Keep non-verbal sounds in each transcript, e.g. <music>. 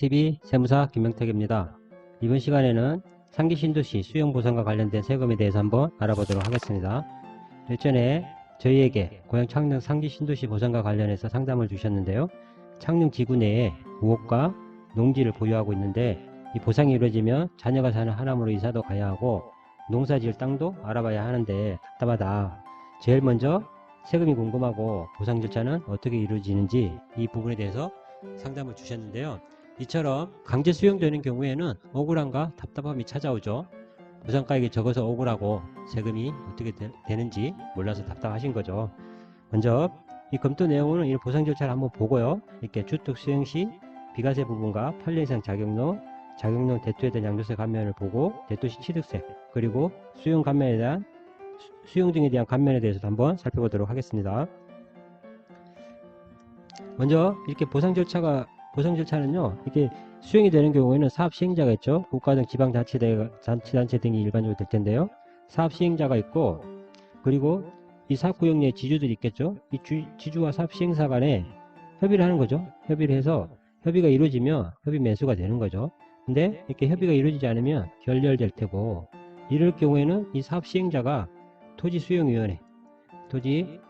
TV 세무사 김명택입니다. 이번 시간에는 상기 신도시 수용 보상과 관련된 세금에 대해서 한번 알아보도록 하겠습니다. 일전에 저희에게 고향 창릉 상기 신도시 보상과 관련해서 상담을 주셨는데요. 창릉 지구 내에 우업과 농지를 보유하고 있는데 이 보상이 이루어지면 자녀가 사는 하남으로 이사도 가야 하고 농사 지을 땅도 알아봐야 하는데 답답하다. 제일 먼저 세금이 궁금하고 보상 절차는 어떻게 이루어지는지 이 부분에 대해서 상담을 주셨는데요. 이처럼 강제 수용되는 경우에는 억울함과 답답함이 찾아오죠. 보상가액이 적어서 억울하고 세금이 어떻게 되, 는지 몰라서 답답하신 거죠. 먼저 이 검토 내용은 이 보상 절차를 한번 보고요. 이렇게 주택 수용 시 비과세 부분과 8년 이상 자격농, 자격농 대토에 대한 양도세 감면을 보고 대토 시 취득세, 그리고 수용 감면에 대한 수- 수용 등에 대한 감면에 대해서도 한번 살펴보도록 하겠습니다. 먼저 이렇게 보상 절차가 보상 절차는요, 이게 수용이 되는 경우에는 사업 시행자가 있죠. 국가 등 지방자치대, 자치단체 등이 일반적으로 될 텐데요. 사업 시행자가 있고, 그리고 이 사업 구역 내에 지주들이 있겠죠. 이 주- 지주와 사업 시행사 간에 협의를 하는 거죠. 협의를 해서 협의가 이루어지면 협의 매수가 되는 거죠. 근데 이렇게 협의가 이루어지지 않으면 결렬될 테고, 이럴 경우에는 이 사업 시행자가 토지 수용위원회, 토지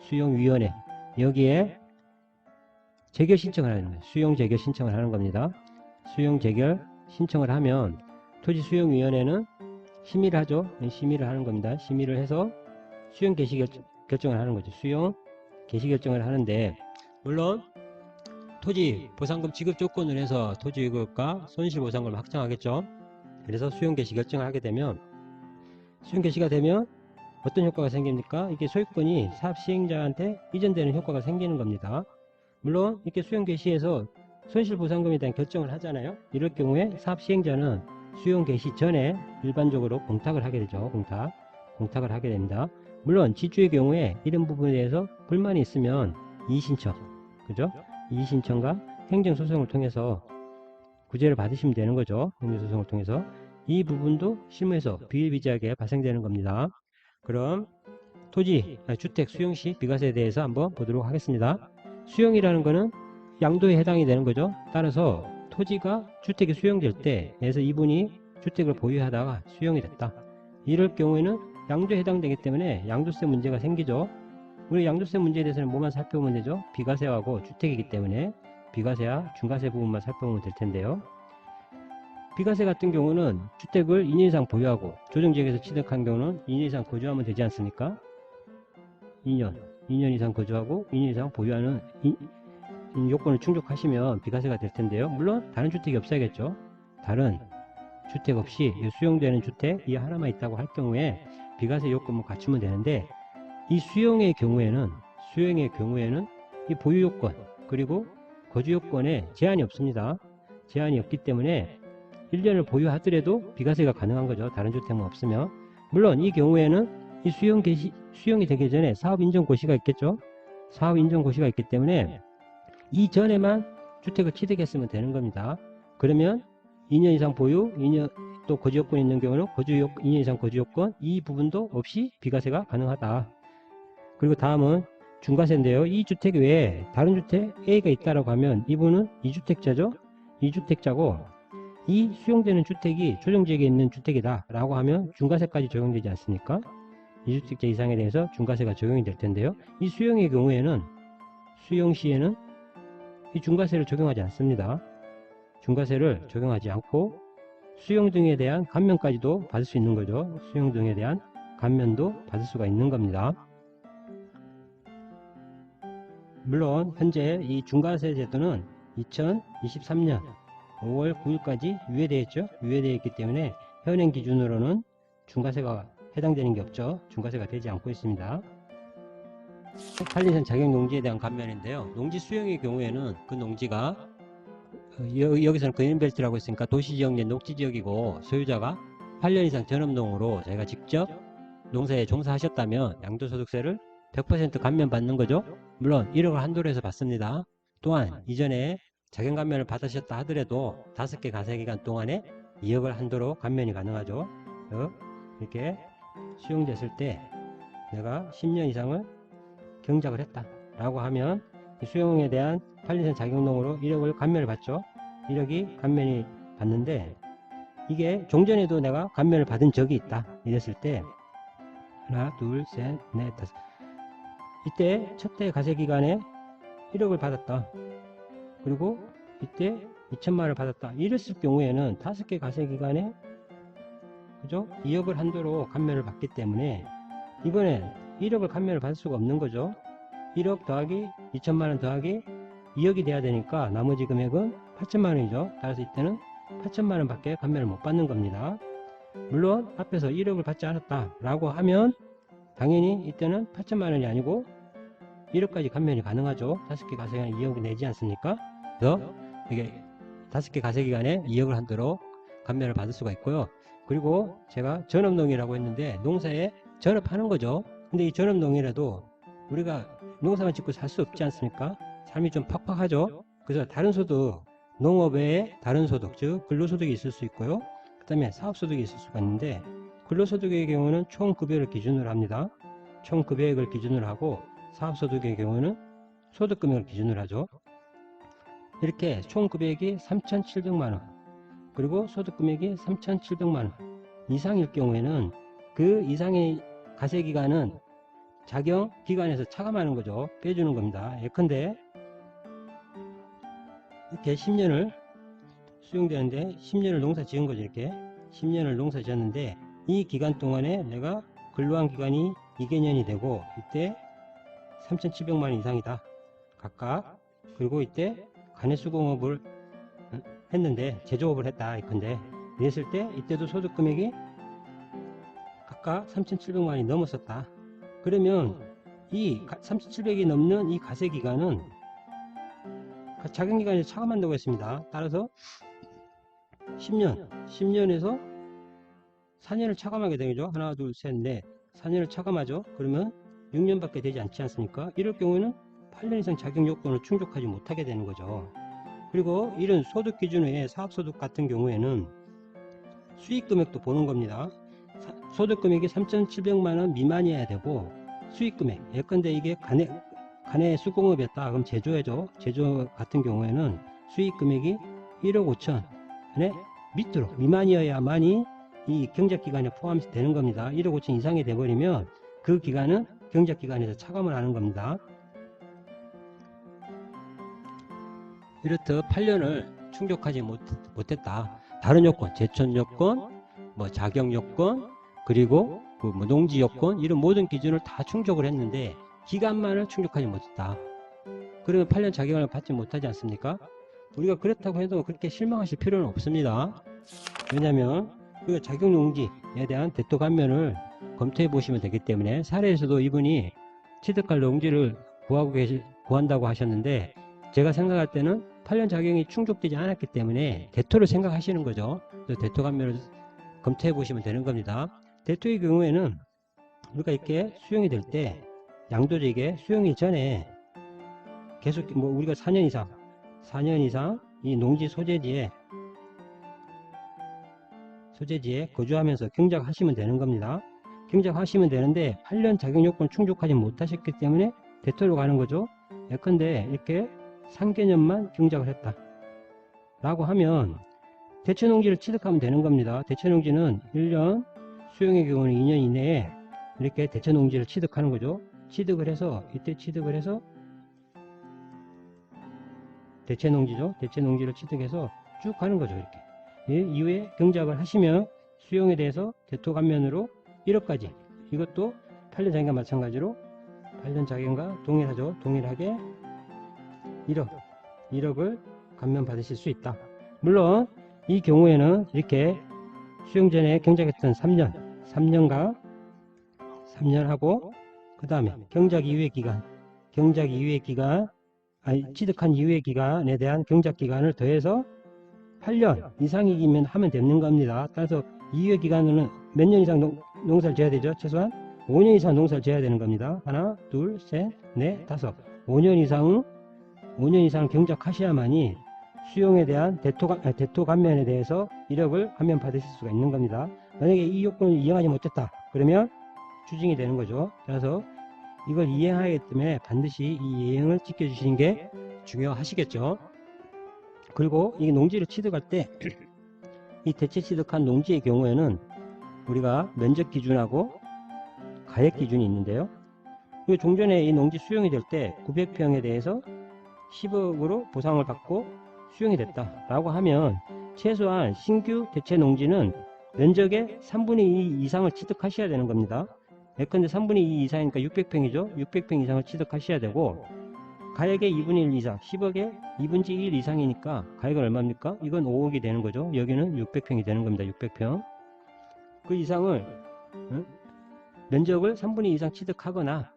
수용위원회, 여기에 재결 신청을 하는. 수용 재결 신청을 하는 겁니다. 수용 재결 신청을 하면 토지수용위원회는 심의를 하죠. 네, 심의를 하는 겁니다. 심의를 해서 수용 개시 결정, 결정을 하는 거죠. 수용 개시 결정을 하는데 물론 토지 보상금 지급 조건을 해서 토지 유급과 손실 보상금을 확정하겠죠. 그래서 수용 개시 결정을 하게 되면 수용 개시가 되면 어떤 효과가 생깁니까? 이게 소유권이 사업 시행자한테 이전되는 효과가 생기는 겁니다. 물론 이렇게 수용 개시에서 손실 보상금에 대한 결정을 하잖아요. 이럴 경우에 사업 시행자는 수용 개시 전에 일반적으로 공탁을 하게 되죠. 공탁. 공탁을 하게 됩니다. 물론 지주의 경우에 이런 부분에 대해서 불만이 있으면 이의신청, 그죠? 이의신청과 행정소송을 통해서 구제를 받으시면 되는 거죠. 행정소송을 통해서. 이 부분도 실무에서 비일비재하게 발생되는 겁니다. 그럼 토지, 주택 수용 시 비과세에 대해서 한번 보도록 하겠습니다. 수용이라는 거는 양도에 해당이 되는 거죠. 따라서 토지가 주택이 수용될 때에서 이분이 주택을 보유하다가 수용이 됐다. 이럴 경우에는 양도에 해당되기 때문에 양도세 문제가 생기죠. 우리 양도세 문제에 대해서는 뭐만 살펴보면 되죠? 비과세하고 주택이기 때문에 비과세와 중과세 부분만 살펴보면 될 텐데요. 비과세 같은 경우는 주택을 2년 이상 보유하고 조정지역에서 취득한 경우는 2년 이상 거주하면 되지 않습니까? 2년, 2년 이상 거주하고 2년 이상 보유하는 이, 이 요건을 충족하시면 비과세가 될 텐데요. 물론 다른 주택이 없어야겠죠. 다른 주택 없이 이 수용되는 주택 이 하나만 있다고 할 경우에 비과세 요건을 갖추면 되는데 이 수용의 경우에는 수용의 경우에는 이 보유 요건 그리고 거주 요건에 제한이 없습니다. 제한이 없기 때문에 1년을 보유하더라도 비과세가 가능한 거죠. 다른 주택만 없으면. 물론 이 경우에는 이 수용 개시, 수용이 되기 전에 사업 인정 고시가 있겠죠. 사업 인정 고시가 있기 때문에 이전에만 주택을 취득했으면 되는 겁니다. 그러면 2년 이상 보유, 2년 또 거주 요건 있는 경우는 거주 요 2년 이상 거주 요건 이 부분도 없이 비과세가 가능하다. 그리고 다음은 중과세인데요. 이 주택 외에 다른 주택 A가 있다라고 하면 이분은 2주택자죠. 2주택자고 이 수용되는 주택이 조정지역에 있는 주택이다 라고 하면 중과세까지 적용되지 않습니까? 2주택자 이상에 대해서 중과세가 적용이 될 텐데요. 이 수용의 경우에는 수용 시에는 이 중과세를 적용하지 않습니다. 중과세를 적용하지 않고 수용 등에 대한 감면까지도 받을 수 있는 거죠. 수용 등에 대한 감면도 받을 수가 있는 겁니다. 물론 현재 이 중과세 제도는 2023년 5월 9일까지 유예되어 있죠. 유예되어 있기 때문에 현행 기준으로는 중과세가 해당되는 게 없죠. 중과세가 되지 않고 있습니다. 한리산 자격 농지에 대한 감면인데요. 농지 수용의 경우에는 그 농지가 어, 여, 여기서는 그린벨트라고 했으니까 도시지역 내 녹지지역이고 소유자가 8년 이상 전업농으로 저희가 직접 농사에 종사하셨다면 양도소득세를 100% 감면 받는 거죠. 물론 1억을 한도로 해서 받습니다. 또한 이전에 자경 감면을 받으셨다 하더라도 5개 가세 기간 동안에 2억을 한도로 감면이 가능하죠. 어? 이렇게 수용됐을 때 내가 10년 이상을 경작을 했다 라고 하면 이 수용에 대한 8년생 자격농으로 1억을 감면을 받죠. 1억이 감면이 받는데 이게 종전에도 내가 감면을 받은 적이 있다. 이랬을 때 하나 둘셋넷 다섯. 이때 첫해 가세 기간에 1억을 받았다 그리고 이때 2천만원을 받았다. 이랬을 경우에는 다섯 개 가세 기간에 그죠? 2억을 한도로 감면을 받기 때문에 이번엔 1억을 감면을 받을 수가 없는 거죠. 1억 더하기 2천만원 더하기 2억이 돼야 되니까 나머지 금액은 8천만원이죠. 따라서 이때는 8천만원 밖에 감면을 못 받는 겁니다. 물론 앞에서 1억을 받지 않았다 라고 하면 당연히 이때는 8천만원이 아니고 1억까지 감면이 가능하죠. 5개 가세기간에 2억이 내지 않습니까? 그래서 이게 5개 가세기간에 2억을 한도로 감면을 받을 수가 있고요 그리고 제가 전업농이라고 했는데 농사에 전업하는 거죠 근데 이 전업농이라도 우리가 농사만 짓고 살 수 없지 않습니까? 삶이 좀 팍팍하죠. 그래서 다른 소득, 농업 외에 다른 소득, 즉 근로소득이 있을 수 있고요. 그 다음에 사업소득이 있을 수가 있는데 근로소득의 경우는 총급여를 기준으로 합니다. 총급여액을 기준으로 하고 사업소득의 경우는 소득금액을 기준으로 하죠. 이렇게 총급여액이 3,700만원 그리고 소득금액이 3,700만원 이상일 경우에는 그 이상의 가세기간은 작용 기관에서 차감하는 거죠. 빼주는 겁니다. 예컨대 이렇게 10년을 수용되는데 10년을 농사 지은 거죠. 이렇게 10년을 농사 지었는데 이 기간 동안에 내가 근로한 기간이 2개년이 되고 이때 3,700만 원 이상이다. 각각 그리고 이때 간해수공업을 했는데 제조업을 했다. 이건데 이랬을 때 이때도 소득 금액이 각각 3,700만 원이 넘었었다. 그러면 이 3700이 넘는 이 가세 기간은 작용 기간이 차감한다고 했습니다. 따라서 10년, 10년에서 4년을 차감하게 되죠. 하나, 둘, 셋, 넷. 4년을 차감하죠. 그러면 6년밖에 되지 않지 않습니까? 이럴 경우에는 8년 이상 자격 요건을 충족하지 못하게 되는 거죠. 그리고 이런 소득 기준 외에 사업소득 같은 경우에는 수익 금액도 보는 겁니다. 소득금액이 3,700만원 미만이어야 되고 수익금액. 예컨대 이게 간에 간에 수공업이었다 그럼 제조해죠 제조 같은 경우에는 수익금액이 1억 5천에 밑으로 미만이어야만이 이 경작기간에 포함이 되는 겁니다. 1억 5천 이상이 돼버리면 그 기간은 경작기간에서 차감을 하는 겁니다 이렇듯 8년을 충족하지 못, 못했다 다른 요건 제천 요건 뭐 자격 요건 그리고 그 뭐 농지 여건 이런 모든 기준을 다 충족을 했는데 기간만을 충족하지 못했다. 그러면 8년 자격을 받지 못하지 않습니까? 우리가 그렇다고 해도 그렇게 실망하실 필요는 없습니다. 왜냐하면 그 자격 농지에 대한 대토 감면을 검토해 보시면 되기 때문에 사례에서도 이분이 취득할 농지를 구하고 계시, 구한다고 하셨는데 제가 생각할 때는 8년 자격이 충족되지 않았기 때문에 대토를 생각하시는 거죠. 대토 감면을 검토해 보시면 되는 겁니다. 대토의 경우에는 우리가 이렇게 수용이 될 때 양도직에 수용이 전에 계속 뭐 우리가 4년 이상 4년 이상 이 농지 소재지에 소재지에 거주하면서 경작하시면 되는 겁니다. 경작하시면 되는데 8년 자격 요건 충족하지 못하셨기 때문에 대토로 가는 거죠. 예컨대 이렇게 3개년만 경작을 했다. 라고 하면 대체농지를 취득하면 되는 겁니다. 대체농지는 1년 수용의 경우는 2년 이내에 이렇게 대체농지를 취득하는 거죠. 취득을 해서 이때 취득을 해서 대체농지죠. 대체농지를 취득해서 쭉 가는 거죠. 이렇게 예, 이후에 경작을 하시면 수용에 대해서 대토감면으로 1억까지 이것도 8년 자격과 마찬가지로 8년 자격과 동일하죠. 동일하게 1억 1억을 감면 받으실 수 있다. 물론 이 경우에는 이렇게 수용 전에 경작했던 3년, 3년과 3년 하고 그 다음에 경작 이후의 기간, 경작 이후의 기간, 아니 취득한 이후의 기간에 대한 경작 기간을 더해서 8년 이상이면 하면 되는 겁니다. 따라서 이후의 기간은 몇년 이상 농, 농사를 지어야 되죠? 최소한 5년 이상 농사를 지어야 되는 겁니다. 하나, 둘, 셋, 넷, 다섯. 5년 이상, 5년 이상 경작하셔야만이 수용에 대한 대토, 감- 아, 대토 감면에 대해서 이력을 감면 받으실 수가 있는 겁니다. 만약에 이 요건을 이행하지 못했다. 그러면 추징이 되는 거죠. 그래서 이걸 이행하기 때문에 반드시 이 이행을 지켜주시는 게 중요하시겠죠. 그리고 이 농지를 취득할 때 <clears throat> 이 대체 취득한 농지의 경우에는 우리가 면적 기준하고 가액 기준이 있는데요. 종전에 이 농지 수용이 될 때 900평에 대해서 10억으로 보상을 받고 수용이 됐다라고 하면 최소한 신규 대체 농지는 면적의 3분의 2 이상을 취득하셔야 되는 겁니다. 예컨대 3분의 2 이상이니까 600평이죠. 600평 이상을 취득하셔야 되고 가액의 2분의 1 이상, 10억의 2분의 1 이상이니까 가액은 얼마입니까? 이건 5억이 되는 거죠. 여기는 600평이 되는 겁니다. 600평. 그 이상을 응? 면적을 3분의 2 이상 취득하거나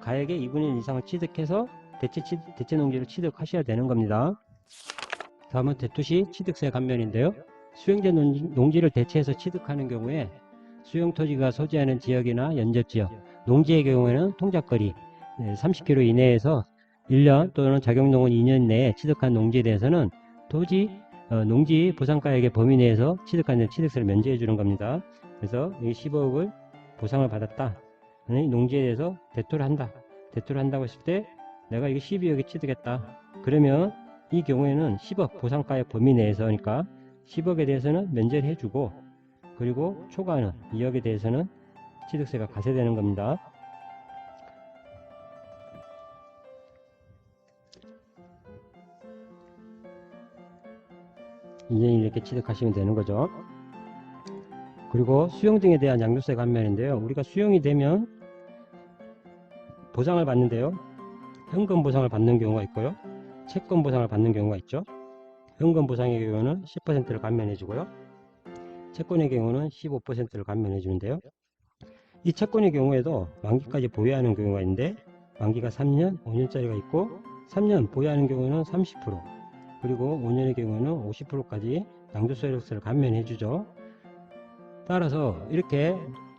가액의 2분의 1 이상을 취득해서 대체, 치- 대체 농지를 취득하셔야 되는 겁니다. 다음은 대토시 취득세 감면인데요. 농지, 농지를 대체해서 취득하는 경우에 수용 토지가 소지하는 지역이나 연접 지역, 농지의 경우에는 통작거리 30km 이내에서 1년 또는 자격농은 2년 내에 취득한 농지에 대해서는 토지 어, 농지 보상가액의 범위 내에서 취득하는 취득세를 면제해 주는 겁니다. 그래서 이 10억을 보상을 받았다. 이 농지에 대해서 대토를 한다. 대토를 한다고 했을 때 내가 이거 12억에 취득했다. 그러면 이 경우에는 10억 보상가액 범위 내에서 니까 10억에 대해서는 면제를 해주고 그리고 초과하는 2억에 대해서는 취득세가 가세되는 겁니다. 이제 이렇게 취득하시면 되는 거죠. 그리고 수용 등에 대한 양도세 감면인데요. 우리가 수용이 되면 보상을 받는데요. 현금 보상을 받는 경우가 있고요. 채권 보상을 받는 경우가 있죠. 현금 보상의 경우는 10%를 감면해 주고요. 채권의 경우는 15%를 감면해 주는데요. 이 채권의 경우에도 만기까지 보유하는 경우가 있는데 만기가 3년, 5년짜리가 있고 3년 보유하는 경우는 30% 그리고 5년의 경우는 50%까지 양도소득세를 감면해 주죠. 따라서 이렇게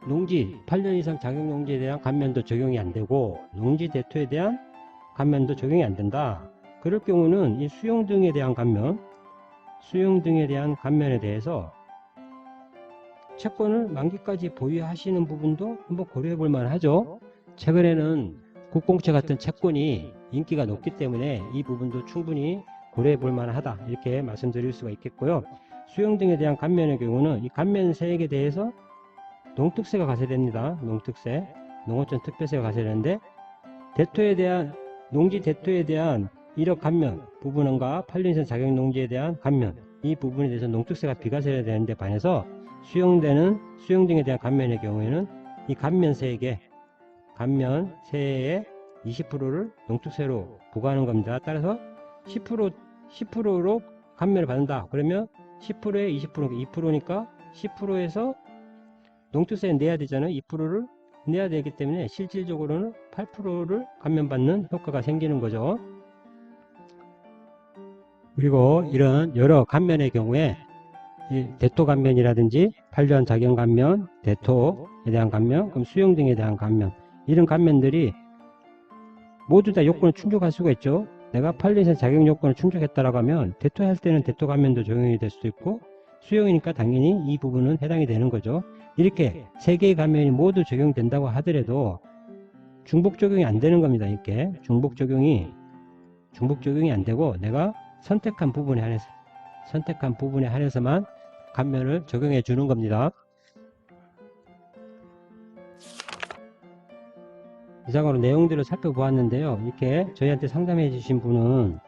농지 8년 이상 자격 농지에 대한 감면도 적용이 안 되고 농지 대토에 대한 감면도 적용이 안 된다. 그럴 경우는 이 수용 등에 대한 감면, 수용 등에 대한 감면에 대해서 채권을 만기까지 보유하시는 부분도 한번 고려해 볼 만하죠. 최근에는 국공채 같은 채권이 인기가 높기 때문에 이 부분도 충분히 고려해 볼 만하다. 이렇게 말씀드릴 수가 있겠고요. 수용 등에 대한 감면의 경우는 이 감면세액에 대해서 농특세가 가세됩니다. 농특세, 농어촌 특별세가 가세되는데 대토에 대한 농지 대토에 대한 1억 감면 부분과 8년 이상 자격 농지에 대한 감면 이 부분에 대해서 농특세가 비과세가 되는데 반해서 수용되는 수용 등에 대한 감면의 경우에는 이 감면세액에 감면세의 20%를 농특세로 부과하는 겁니다. 따라서 10% 10%로 감면을 받는다. 그러면 10%에 20% 2%니까 10%에서 농특세 내야 되잖아요. 2%를 내야 되기 때문에 실질적으로는 8%를 감면받는 효과가 생기는 거죠. 그리고 이런 여러 감면의 경우에 이 대토 감면이라든지 8년 자격 감면, 대토에 대한 감면, 그럼 수용 등에 대한 감면 이런 감면들이 모두 다 요건을 충족할 수가 있죠. 내가 8년 이상 자격 요건을 충족했다라고 하면 대토할 때는 대토 감면도 적용이 될 수도 있고 수용이니까 당연히 이 부분은 해당이 되는 거죠. 이렇게 세 개의 감면이 모두 적용된다고 하더라도 중복 적용이 안 되는 겁니다. 이렇게 중복 적용이 중복 적용이 안 되고 내가 선택한 부분에 한해서 선택한 부분에 한해서만 감면을 적용해 주는 겁니다. 이상으로 내용들을 살펴보았는데요. 이렇게 저희한테 상담해 주신 분은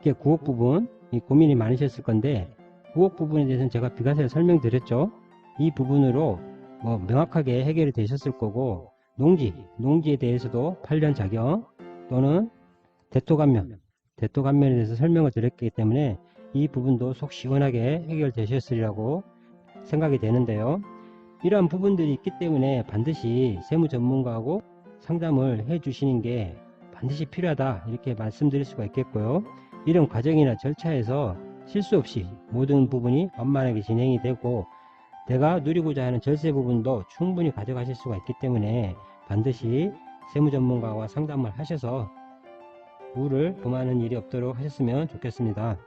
이게 구억 부분 이 고민이 많으셨을 건데 구억 부분에 대해서는 제가 비과세를 설명드렸죠. 이 부분으로 뭐 명확하게 해결이 되셨을 거고 농지, 농지에 대해서도 8년 자격 또는 대토 감면, 대토 감면에 대해서 설명을 드렸기 때문에 이 부분도 속 시원하게 해결되셨으리라고 생각이 되는데요. 이러한 부분들이 있기 때문에 반드시 세무 전문가하고 상담을 해 주시는 게 반드시 필요하다 이렇게 말씀드릴 수가 있겠고요. 이런 과정이나 절차에서 실수 없이 모든 부분이 원만하게 진행이 되고 내가 누리고자 하는 절세 부분도 충분히 가져가실 수가 있기 때문에 반드시 세무 전문가와 상담을 하셔서 우를 범하는 일이 없도록 하셨으면 좋겠습니다.